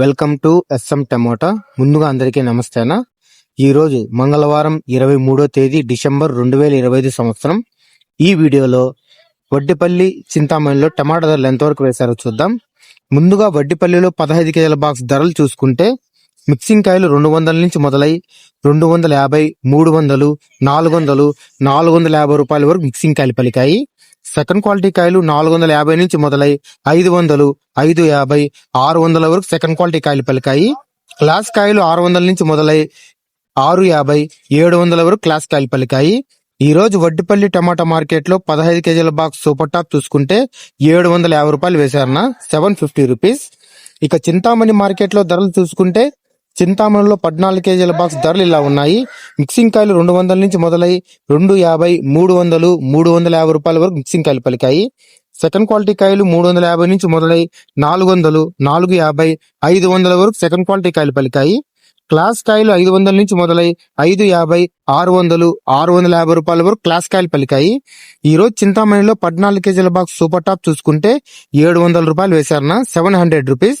Welcome to S M tomato. ముందుగా అందరికీ నమస్తేనా? ఈరోజు మంగళవారం ఇరవై మూడో తేదీ డిసెంబర్ రెండు వేల ఇరవై ఐదు సంవత్సరం. ఈ వీడియోలో వడ్డిపల్లి చింతామణిలో టమాటా ధరలు ఎంతవరకు వేశారో చూద్దాం. ముందుగా వడ్డిపల్లిలో పదహైదు కేజీల బాక్స్ ధరలు చూసుకుంటే మిక్సింగ్ కాయలు రెండు వందల నుంచి మొదలై రెండు వందల యాభై మూడు వందలు నాలుగు వందలు నాలుగు వందల యాభై రూపాయల వరకు మిక్సింగ్ కాయలు పలికాయి. సెకండ్ క్వాలిటీ కాయలు నాలుగు వందల యాభై నుంచి మొదలై ఐదు వందలు ఐదు యాభై ఆరు వందల వరకు సెకండ్ క్వాలిటీ కాయలు పలికాయి. క్లాస్ కాయలు ఆరు వందల నుంచి మొదలై ఆరు యాభై ఏడు వందల వరకు క్లాస్ కాయలు పలికాయి. ఈ రోజు వడ్డిపల్లి టమాటా మార్కెట్లో పదహైదు కేజీల బాక్స్ సూపర్ టాప్ చూసుకుంటే ఏడు వందల యాభై రూపాయలు వేశారన్న సెవెన్ ఫిఫ్టీ రూపీస్. ఇక చింతామణి మార్కెట్లో ధరలు చూసుకుంటే చింతామణిలో పద్నాలుగు కేజీల బాక్స్ ధరలు ఇలా ఉన్నాయి. మిక్సింగ్ కాయలు రెండు వందల నుంచి మొదలై రెండు యాభై మూడు వందలు మూడు వందల యాభై రూపాయల వరకు మిక్సింగ్ కాయలు పలికాయి. సెకండ్ క్వాలిటీ కాయలు మూడు వందల యాభై నుంచి మొదలై నాలుగు వందలు నాలుగు యాభై ఐదు వందల వరకు సెకండ్ క్వాలిటీ కాయలు పలికాయి. క్లాస్ కాయలు ఐదు వందల నుంచి మొదలై ఐదు యాభై ఆరు వందలు ఆరు వందల యాభై రూపాయల వరకు క్లాస్ కాయలు పలికాయి. ఈ రోజు చింతామణిలో పద్నాలుగు కేజీల బాక్స్ సూపర్ టాప్ చూసుకుంటే ఏడు వందల రూపాయలు వేశారన్న సెవెన్ హండ్రెడ్ రూపీస్